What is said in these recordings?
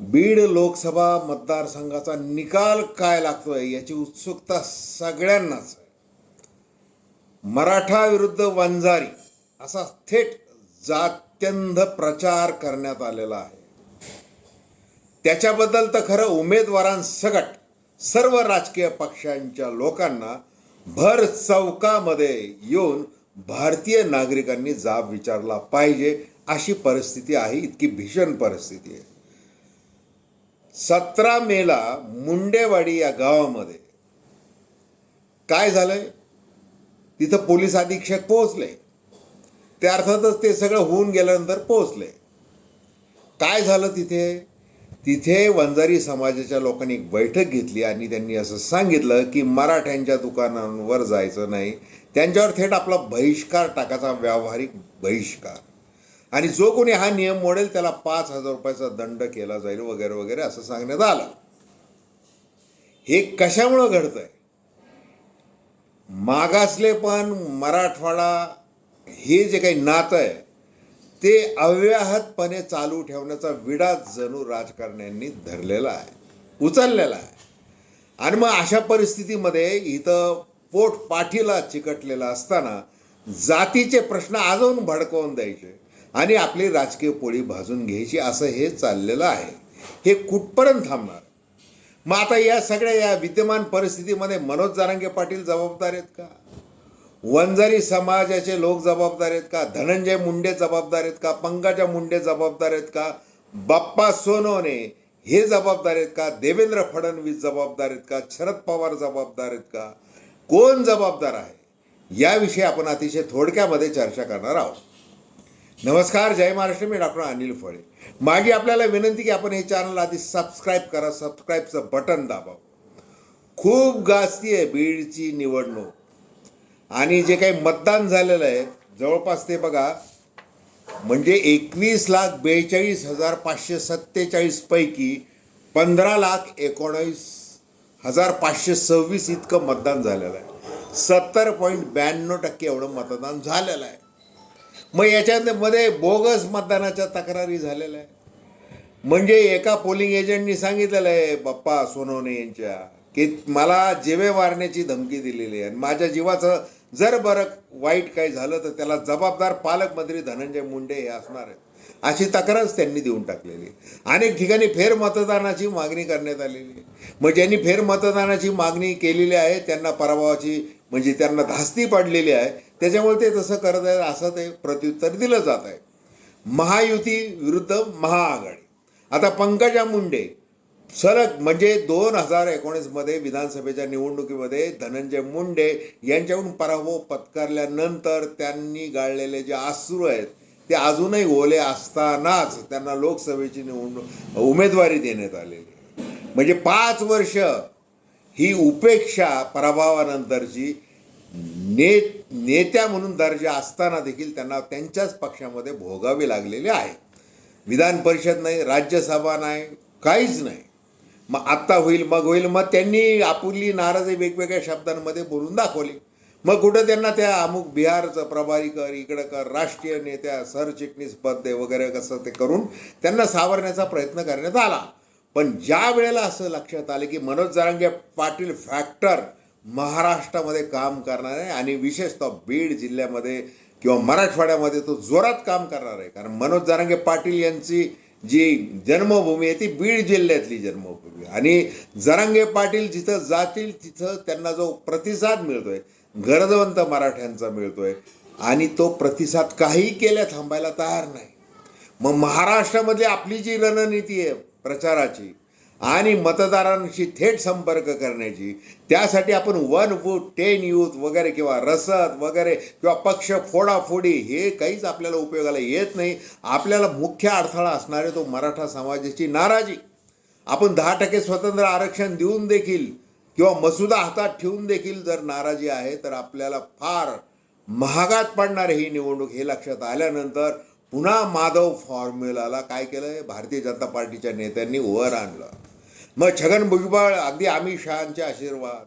बीड लोकसभा मतदारसंघाचा निकाल काय लागतोय याची उत्सुकता सगळ्यांनाच आहे. मराठा विरुद्ध वंजारी असा थेट जात्यंध प्रचार करण्यात आलेला आहे. त्याच्याबद्दल तर खरं उमेदवारांसकट सर्व राजकीय पक्षांच्या लोकांना भर चौकामध्ये येऊन भारतीय नागरिकांनी जाब विचारला पाहिजे अशी परिस्थिती आहे इतकी भीषण परिस्थिती आहे. सतरा मेला मुंडेवाडी या गावामध्ये. काय झालंय? तिथं पोलीस अधीक्षक पोहोचले. त्या अर्थातच ते सगळं होऊन गेल्यानंतर पोहोचले. काय झालं तिथे? तिथे वंजारी समाजाच्या लोकांनी एक बैठक घेतली आणि त्यांनी असं सांगितलं की मराठ्यांच्या दुकानांवर जायचं नाही. त्यांच्यावर थेट आपला बहिष्कार टाकायचा व्यावहारिक बहिष्कार. आणि जो कोणी हा नियम मोडेल त्याला पाच हजार रुपयाचा दंड केला जाईल वगैरे वगैरे असं सांगण्यात आलं. हे कशामुळं घडतंय? मागासले पण मराठवाडा हे जे काही नातं आहे ते अव्याहतपणे चालू ठेवण्याचा विडा जणू राजकारण्यांनी धरलेला आहे उचललेला आहे. आणि मग अशा परिस्थितीमध्ये इथं पोट पाठीला चिकटलेला असताना जातीचे प्रश्न आजून भडकवून द्यायचे. आणि आपली राजकीय पोळी भाजून घ्यायची असं हे चाललेलं आहे. हे कुठपर्यंत थांबणार? मग आता या सगळ्या या विद्यमान परिस्थितीमध्ये मनोज जारांगे पाटील जबाबदार आहेत का? वंजारी समाजाचे लोक जबाबदार आहेत का? धनंजय मुंडे जबाबदार आहेत का? पंकजा मुंडे जबाबदार आहेत का? बाप्पा सोनवणे हे जबाबदार आहेत का? देवेंद्र फडणवीस जबाबदार आहेत का? शरद पवार जबाबदार आहेत का? कोण जबाबदार आहे? याविषयी आपण अतिशय थोडक्यामध्ये चर्चा करणार आहोत. नमस्कार जय महाराष्ट्र मी डॉक्टर अनिल फळे. माझी आपल्याला विनंती की आपण हे चॅनल आधी सबस्क्राईब करा सबस्क्राईबचं बटन दाबाव. खूप गाजती आहे बीडची निवडणूक. आणि जे काही मतदान झालेलं आहे जवळपास ते बघा म्हणजे एकवीस लाख बेचाळीस हजार पाचशे सत्तेचाळीसपैकी पंधरा लाख एकोणावीस हजार पाचशे सव्वीस इतकं मतदान झालेलं आहे. सत्तर पॉईंट ब्याण्णव टक्के एवढं मतदान झालेलं आहे. मग याच्यामध्ये बोगस मतदानाच्या तक्रारी झालेल्या आहे म्हणजे एका पोलिंग एजंटनी सांगितलेलं आहे बाप्पा सोनवणे यांच्या की मला जिवे मारण्याची धमकी दिलेली आहे. आणि माझ्या जीवाचं जर बरं वाईट काही झालं तर त्याला जबाबदार पालकमंत्री धनंजय मुंडे हे असणार आहेत. अशी तक्रारच त्यांनी देऊन टाकलेली आहे. अनेक ठिकाणी फेरमतदानाची मागणी करण्यात आलेली आहे. मग ज्यांनी फेरमतदानाची मागणी केलेली आहे त्यांना पराभवाची म्हणजे त्यांना धास्ती पडलेली आहे. त्याच्यामुळे ते तसं करत आहेत असं ते प्रत्युत्तर दिलं जात आहे. महायुती विरुद्ध महाआघाडी. आता पंकजा मुंडे सलग म्हणजे दोन हजार एकोणीसमध्ये विधानसभेच्या निवडणुकीमध्ये धनंजय मुंडे यांच्याकडून पराभव पत्करल्यानंतर त्यांनी गाळलेले जे अश्रू आहेत ते अजूनही ओले असतानाच त्यांना लोकसभेची निवडणूक उमेदवारी देण्यात आलेली म्हणजे पाच वर्ष ही उपेक्षा पराभवानंतरची ने नेत्या म्हणून दर्जा असताना देखील त्यांना त्यांच्याच पक्षामध्ये भोगावे लागलेले आहे. विधान परिषद नाही राज्यसभा नाही काहीच नाही. मग आत्ता होईल मग होईल मग त्यांनी आपुली नाराजी वेगवेगळ्या शब्दांमध्ये बोलून दाखवली. मग कुठं त्यांना त्या अमुक बिहारचं प्रभारी कर इकडं कर राष्ट्रीय नेत्या सरचिटणीस पद दे वगैरे कसं ते करून त्यांना सावरण्याचा प्रयत्न करण्यात आला. पण ज्या वेळेला असं लक्षात आलं की मनोज जरांगे पाटील फॅक्टर महाराष्ट्रामध्ये काम करणार आहे आणि विशेषतः बीड जिल्ह्यामध्ये किंवा मराठवाड्यामध्ये तो जोरात काम करणार आहे. कारण मनोज जरांगे पाटील यांची जी जन्मभूमी आहे ती बीड जिल्ह्यातली जन्मभूमी आणि जरांगे पाटील जिथं जातील तिथं त्यांना जो प्रतिसाद मिळतोय गरजवंत मराठ्यांचा मिळतोय आणि तो प्रतिसाद काही केल्या थांबायला तयार नाही. मग महाराष्ट्रामध्ये आपली जी रणनीती आहे प्रचाराची आणि मतदारांशी थेट संपर्क करण्याची त्यासाठी आपण वन वूट टेन यूथ वगैरे किंवा रसद वगैरे किंवा पक्ष फोडाफोडी हे काहीच आपल्याला उपयोगाला येत नाही. आपल्याला मुख्य अडथळा असणारे तो मराठा समाजाची नाराजी. आपण दहा टक्के स्वतंत्र आरक्षण देऊन देखील किंवा मसुदा हातात ठेवून देखील जर नाराजी आहे तर आपल्याला फार महागात पडणार ही निवडणूक हे लक्षात आल्यानंतर पुन्हा माधव फॉर्म्युलाला काय केलं भारतीय जनता पार्टीच्या नेत्यांनी वर आणलं. मग छगन भुजबळ अगदी अमित शहाचे आशीर्वाद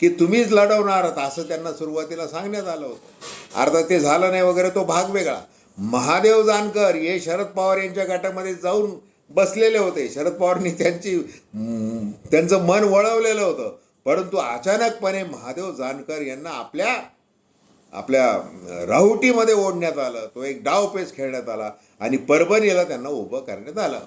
की तुम्हीच लढवणार आहात असं त्यांना सुरुवातीला सांगण्यात आलं होतं. अर्थात ते झालं नाही वगैरे तो भाग वेगळा. महादेव जानकर हे शरद पवार यांच्या गटामध्ये जाऊन बसलेले होते. शरद पवारांनी त्यांची त्यांचं मन वळवलेलं होतं. परंतु अचानकपणे महादेव जानकर यांना आपल्या आपल्या राहुटीमध्ये ओढण्यात आलं तो एक डावपेच खेळण्यात आला आणि परभणीला त्यांना उभं करण्यात आलं.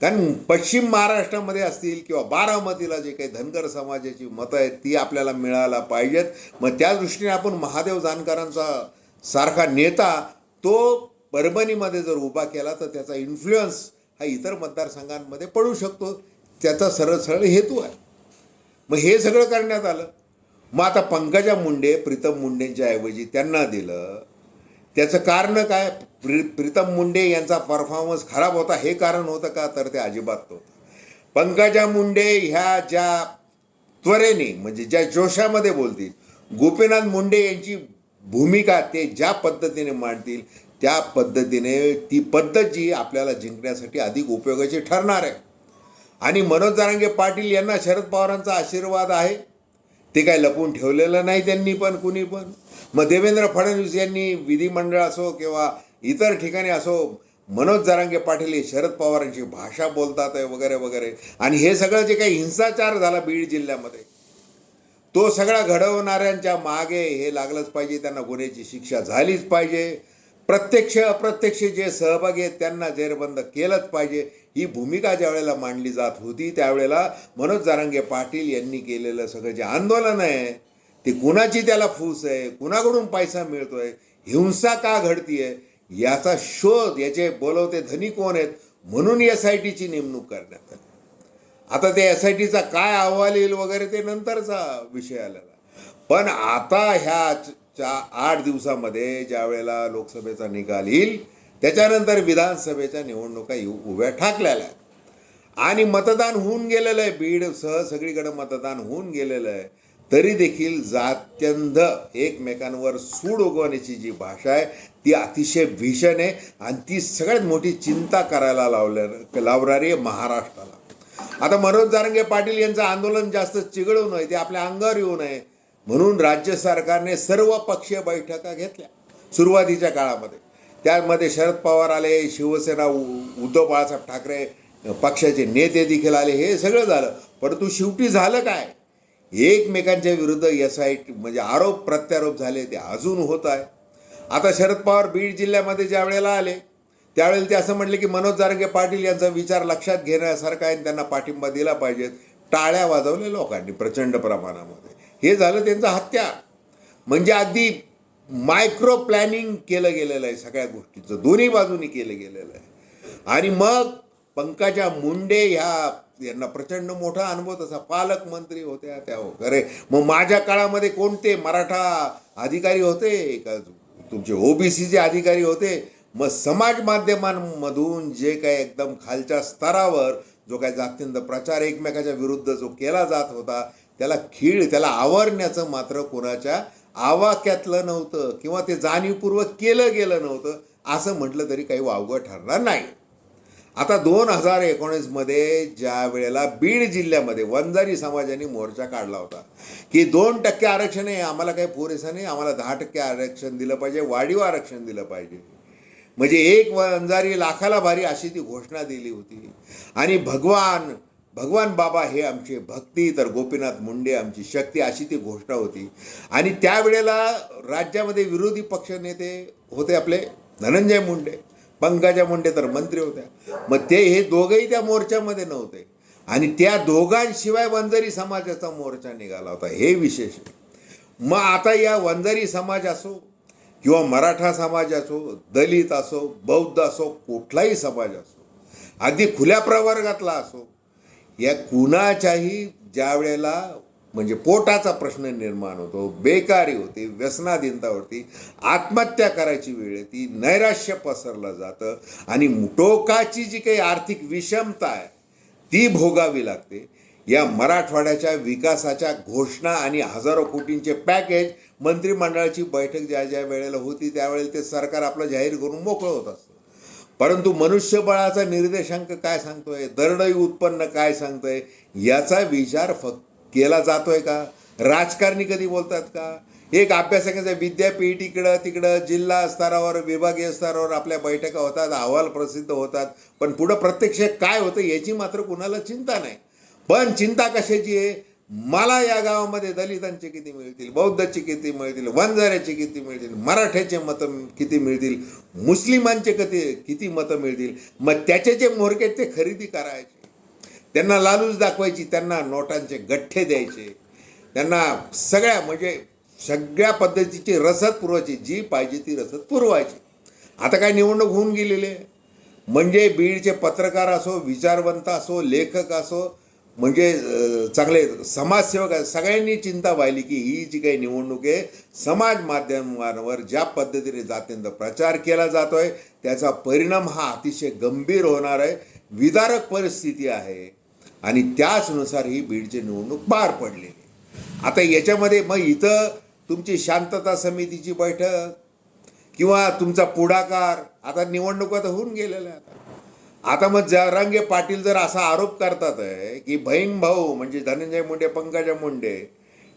कारण पश्चिम महाराष्ट्रामध्ये असतील किंवा बारामतीला जे काही धनगर समाजाची मतं आहेत ती आपल्याला मिळायला पाहिजेत. मग त्या दृष्टीने आपण महादेव जानकरांचा सारखा नेता तो परभणीमध्ये जर उभा केला तर त्याचा इन्फ्लुअन्स हा इतर मतदारसंघांमध्ये पडू शकतो. त्याचा सरळ सरळ हेतू आहे. मग हे सगळं करण्यात आलं. मग आता पंकजा मुंडे प्रीतम मुंडेंच्या ऐवजी त्यांना दिलं. त्याचं कारण काय? प्री प्रीतम मुंडे यांचा परफॉर्मन्स खराब होता. हे कारण होतं का? तर ते अजिबात नव्हतं. पंकजा मुंडे ह्या ज्या त्वरेने म्हणजे ज्या जोशामध्ये बोलतील गोपीनाथ मुंडे यांची भूमिका ते ज्या पद्धतीने मांडतील त्या पद्धतीने ती पद्धत जी आपल्याला जिंकण्यासाठी अधिक उपयोगाची ठरणार आहे. आणि मनोज जारांगे पाटील यांना शरद पवारांचा आशीर्वाद आहे. ते काय लपवून ठेवलेलं नाही त्यांनी पण कुणी पण. मग देवेंद्र फडणवीस यांनी विधिमंडळ असो किंवा इतर ठिकाणी असो मनोज जरांगे पाटील हे शरद पवारांची भाषा बोलतात आहे वगैरे वगैरे. आणि हे सगळं जे काही हिंसाचार झाला बीड जिल्ह्यामध्ये तो सगळा घडवणाऱ्यांच्या मागे हे लागलंच पाहिजे त्यांना गुन्ह्याची शिक्षा झालीच पाहिजे. प्रत्यक्ष अप्रत्यक्ष जे सहभागी आहेत त्यांना जेरबंद केलंच पाहिजे. ही भूमिका ज्यावेळेला मांडली जात होती त्यावेळेला मनोज जारांगे पाटील यांनी केलेलं सगळं जे आंदोलन आहे ते कुणाची त्याला फूस आहे कुणाकडून पैसा मिळतोय हिंसा का घडतीये याचा शोध याचे बोलवते धनी कोण आहेत म्हणून एस आय टीची नेमणूक करण्यात आली. आता ते एस आय टीचा काय अहवाल येईल वगैरे ते नंतरचा विषय आलेला. पण आता ह्या च्या आठ दिवसामध्ये ज्या वेळेला लोकसभेचा निकाल येईल त्याच्यानंतर विधानसभेच्या निवडणुका येऊ उभ्या ठाकलेल्या आहेत आणि मतदान होऊन गेलेलं आहे बीडसह सगळीकडं मतदान होऊन गेलेलं आहे. तरी देखील जात्यंध एकमेकांवर सूड उगवण्याची जी भाषा आहे ती अतिशय भीषण आहे आणि ती सगळ्यात मोठी चिंता करायला लावल्या लावणारी आहे महाराष्ट्राला. आता मनोज जारंगे पाटील यांचं आंदोलन जास्त चिघळू नये ते आपल्या अंगावर येऊ नये. म्हणून राज्य सरकारने सर्व पक्षीय बैठका घेतल्या सुरुवातीच्या काळामध्ये. त्यामध्ये शरद पवार आले शिवसेना उ- उद्धव बाळासाहेब ठाकरे पक्षाचे नेते देखील आले हे सगळं झालं. परंतु शेवटी झालं काय? एकमेकांच्या विरुद्ध एस आय टी म्हणजे आरोप प्रत्यारोप झाले ते अजून होत आहे. आता शरद पवार बीड जिल्ह्यामध्ये ज्या वेळेला आले त्यावेळेला ते असं म्हटले की मनोज जारंगे पाटील यांचा विचार लक्षात घेण्यासारखा आहे आणि त्यांना पाठिंबा दिला पाहिजेत टाळ्या वाजवल्या लोकांनी प्रचंड प्रमाणामध्ये. हे झालं त्यांचं हत्यार म्हणजे अगदी मायक्रो प्लॅनिंग केलं गेलेलं आहे सगळ्या गोष्टीचं. दोन्ही बाजूनी केलं गेलेलं आहे. आणि मग पंकजा मुंडे ह्या यांना प्रचंड मोठा अनुभव तसा पालकमंत्री होत्या त्या वगैरे. मग माझ्या काळामध्ये कोणते मराठा अधिकारी होते? का तुमचे ओबीसीचे अधिकारी होते? मग समाज माध्यमांमधून जे काही एकदम खालच्या स्तरावर जो काही जात्यंत प्रचार एकमेकाच्या विरुद्ध जो केला जात होता त्याला खीळ त्याला आवरण्याचं मात्र कोणाच्या आवाक्यातलं नव्हतं किंवा ते जाणीवपूर्वक केलं गेलं नव्हतं असं म्हटलं तरी काही वावगं ठरणार नाही. आता दोन हजार एकोणीसमध्ये ज्या वेळेला बीड जिल्ह्यामध्ये वंजारी समाजाने मोर्चा काढला होता की दोन टक्के आरक्षण आहे आम्हाला काही पुरेसं नाही आम्हाला दहा टक्के आरक्षण दिलं पाहिजे वाढीव आरक्षण दिलं पाहिजे. म्हणजे एक वंजारी लाखाला भारी अशी ती घोषणा दिली होती. आणि भगवान भगवान बाबा हे आमचे भक्ती तर गोपीनाथ मुंडे आमची शक्ती अशी ती घोषणा होती. आणि त्यावेळेला राज्यामध्ये विरोधी पक्षनेते होते आपले धनंजय मुंडे. पंकजा मुंडे तर मंत्री होत्या. मग ते हे दोघंही त्या मोर्चामध्ये नव्हते. आणि त्या दोघांशिवाय वंजारी समाजाचा मोर्चा निघाला होता. हे विशेष मग आता या वंजारी समाज असो किंवा मराठा समाज असो दलित असो बौद्ध असो कुठलाही समाज असो अगदी खुल्या प्रवर्गातला असो या कुणाच्याही ज्या वेळेला म्हणजे पोटाचा प्रश्न निर्माण होतो बेकारी होते व्यसनाधीनता आत्महत्या करायची वेळ येते नैराश्य पसरलं जातं आणि टोकाची जी काही आर्थिक विषमता आहे ती भोगावी लागते. या मराठवाड्याच्या विकासाच्या घोषणा आणि हजारो कोटींचे पॅकेज मंत्रिमंडळाची बैठक ज्या ज्या वेळेला होती त्यावेळेला ते सरकार आपलं जाहीर करून मोकळं होत असतं. परंतु मनुष्यबळाचा निर्देशांक काय सांगतोय? दरडई उत्पन्न काय सांगतोय? याचा विचार फक्त केला जातोय का? राजकारणी कधी बोलतात का? एक अभ्यासकांचा विद्यापीठ इकडं तिकडं जिल्हा स्तरावर विभागीय स्तरावर आपल्या बैठका होतात अहवाल प्रसिद्ध होतात. पण पुढं प्रत्यक्ष काय होतं याची मात्र कुणाला चिंता नाही. पण चिंता कशाची आहे? मला या गावामध्ये दलितांचे किती मिळतील बौद्धाचे किती मिळतील वंजाऱ्याचे किती मिळतील मराठ्याचे मतं किती मिळतील मुस्लिमांचे किती किती मतं मिळतील? मग त्याचे जे मोहरके आहेत ते खरेदी करायचे. त्यांना लालूच दाखवायची त्यांना नोटांचे गठ्ठे द्यायचे. त्यांना सगळ्या म्हणजे सगळ्या पद्धतीची रसद पुरवायची जी पाहिजे ती रसद पुरवायची. आता काय निवडणूक होऊन गेलेली आहे. म्हणजे बीडचे पत्रकार असो विचारवंत असो लेखक असो म्हणजे चांगले समाजसेवक सगळ्यांनी चिंता व्हायली की ही जी काही निवडणूक आहे समाज माध्यमांवर ज्या पद्धतीने जातींचा प्रचार केला जातो आहे त्याचा परिणाम हा अतिशय गंभीर होणार आहे. विदारक परिस्थिती आहे. आणि त्याचनुसार ही बीडची निवडणूक पार पडलेली आहे. आता याच्यामध्ये मग इथं तुमची शांतता समितीची बैठक किंवा तुमचा पुढाकार आता निवडणुका तर होऊन गेलेल्या आहे आता आता मग जरांगे पाटील जर असा आरोप करतात आहे की बहीण भाऊ म्हणजे धनंजय मुंडे पंकजा मुंडे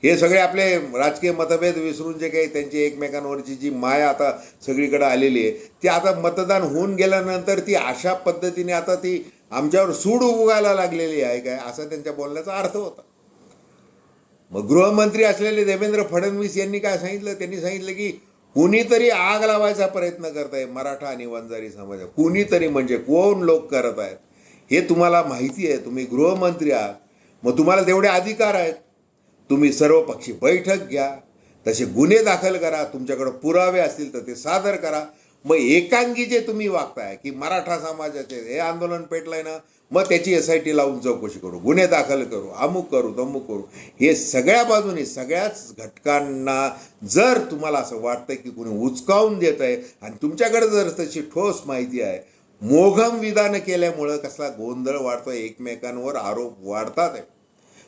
हे सगळे आपले राजकीय मतभेद विसरून जे काही त्यांची एकमेकांवरची जी माया आता सगळीकडे आलेली आहे ती आता मतदान होऊन गेल्यानंतर ती अशा पद्धतीने आता ती आमच्यावर सूड उगायला लागलेली आहे काय? असा त्यांच्या बोलण्याचा अर्थ होता. मग गृहमंत्री असलेले देवेंद्र फडणवीस यांनी काय सांगितलं? त्यांनी सांगितलं की कुणीतरी आग लावायचा प्रयत्न करत आहे मराठा आणि वंजारी समाज. कुणीतरी म्हणजे कोण लोक करत आहेत? हे तुम्हाला माहिती आहे. तुम्ही गृहमंत्री आहात. मग तुम्हाला तेवढे अधिकार आहेत. तुम्ही सर्व पक्षी बैठक घ्या. तसे गुन्हे दाखल करा. तुमच्याकडे पुरावे असतील तर ते सादर करा. मग एकांगी जे तुम्ही वागताय की मराठा समाजाचे हे आंदोलन पेटलंय ना मग त्याची एस आय टी लावून चौकशी करू गुन्हे दाखल करू अमुक करू तमुक करू. हे सगळ्या बाजूने सगळ्याच घटकांना जर तुम्हाला असं वाटतं की कुणी उचकावून देत आहे आणि तुमच्याकडे जर तशी ठोस माहिती आहे मोघम विधानं केल्यामुळं कसला गोंधळ वाढतो एकमेकांवर आरोप वाढतात. आहे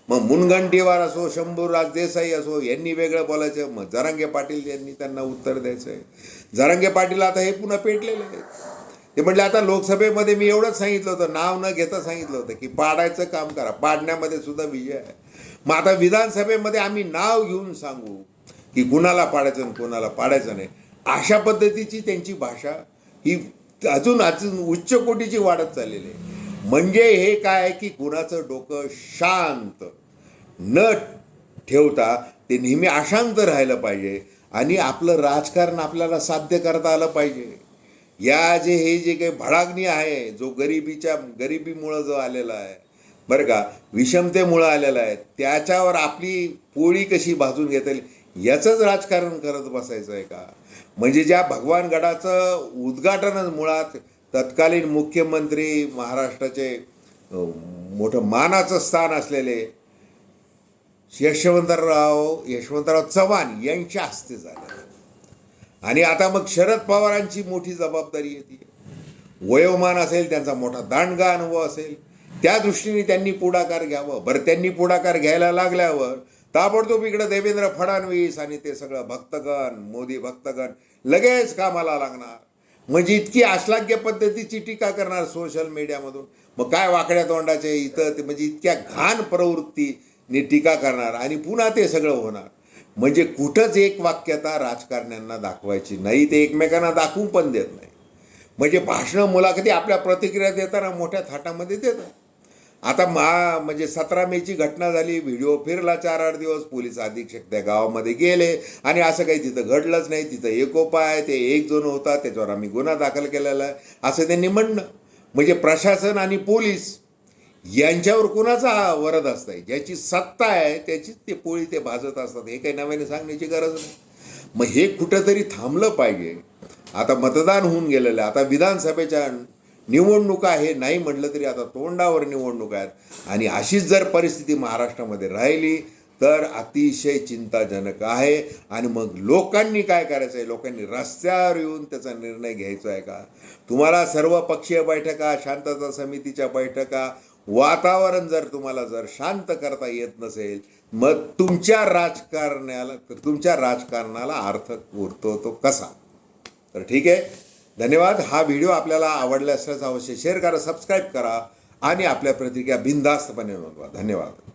मग मुनगंटीवार असो शंभूराज देसाई असो यांनी वेगळं बोलायचं मग जरांगे पाटील यांनी त्यांना उत्तर द्यायचं आहे जरांगे पाटील आता हे पुन्हा पेटलेले आहेत. ते म्हटले आता लोकसभेमध्ये मी एवढंच सांगितलं होतं नाव न घेता सांगितलं होतं की पाडायचं काम करा पाडण्यामध्ये सुद्धा विजय आहे. मग आता विधानसभेमध्ये आम्ही नाव घेऊन सांगू की कुणाला पाडायचं आणि कुणाला पाडायचं नाही. अशा पद्धतीची त्यांची भाषा ही अजून अजून उच्च कोटीची वाढत चाललेली आहे. म्हणजे हे काय आहे की कुणाचं डोकं शांत न ठेवता ते नेहमी अशांत राहिलं पाहिजे आणि आपलं राजकारण आपल्याला साध्य करता आलं पाहिजे. या जे हे जे काही भडाग्नी आहे जो गरिबीच्या गरिबीमुळं जो आलेला आहे बरं का विषमतेमुळं आलेला आहे त्याच्यावर आपली पोळी कशी भाजून घेता येईल याचंच राजकारण करत बसायचं आहे का? म्हणजे ज्या भगवानगडाचं उद्घाटनच मुळात तत्कालीन मुख्यमंत्री महाराष्ट्राचे मोठं मानाचं स्थान असलेले यशवंतराव यशवंतराव चव्हाण यांच्या हस्ते झालं. आणि आता मग शरद पवारांची मोठी जबाबदारी येते. वयोमान असेल त्यांचा मोठा दांडगा अनुभव असेल त्या दृष्टीने त्यांनी पुढाकार घ्यावं. बरं त्यांनी पुढाकार घ्यायला लागल्यावर ताबडतोब इकडं देवेंद्र फडणवीस आणि ते सगळं भक्तगण मोदी भक्तगण लगेच कामाला लागणार. म्हणजे इतकी अश्लाघ्य पद्धतीची टीका करणार सोशल मीडियामधून मग काय वाकड्या तोंडाचे इथं ते म्हणजे इतक्या घाण प्रवृत्तीने टीका करणार आणि पुन्हा ते सगळं होणार. म्हणजे कुठंच एक वाक्यता राजकारण्यांना दाखवायची नाही ते एकमेकांना दाखवून पण देत नाही. म्हणजे भाषणं मुलाखती आपल्या प्रतिक्रिया देताना मोठ्या थाटामध्ये देतात. आता मा म्हणजे सतरा मेची घटना झाली व्हिडिओ फिरला चार आठ दिवस पोलीस अधीक्षक त्या गावामध्ये गेले आणि असं काही तिथं घडलंच नाही तिथं एकोपा आहे ते एक जण होता त्याच्यावर आम्ही गुन्हा दाखल केलेला आहे असं त्यांनी म्हणणं. म्हणजे प्रशासन आणि पोलीस यांच्यावर कुणाचा वरद असतंय? ज्याची सत्ता आहे त्याचीच ते पोळी ते भाजत असतात. हे काही नव्याने सांगण्याची गरज नाही. मग हे कुठंतरी थांबलं पाहिजे. आता मतदान होऊन गेलेलं आहे. आता विधानसभेच्या निवडणुका हे नाही म्हटलं तरी आता तोंडावर निवडणूक आहेत. आणि अशीच जर परिस्थिती महाराष्ट्रामध्ये राहिली तर अतिशय चिंताजनक आहे. आणि मग लोकांनी काय करायचं आहे? लोकांनी रस्त्यावर येऊन त्याचा निर्णय घ्यायचा आहे का? तुम्हाला सर्व पक्षीय बैठका शांतता समितीच्या बैठका वातावरण जर तुम्हाला जर शांत करता येत नसेल मग तुमच्या राजकारण्याला तुमच्या राजकारणाला अर्थ उरतो तो कसा? तर ठीक आहे. धन्यवाद. हा व्हिडिओ आपल्याला आवडला असल्यास अवश्य शेअर करा सबस्क्राईब करा आणि आपल्या प्रतिक्रिया बिनधास्तपणे नोंदवा. धन्यवाद.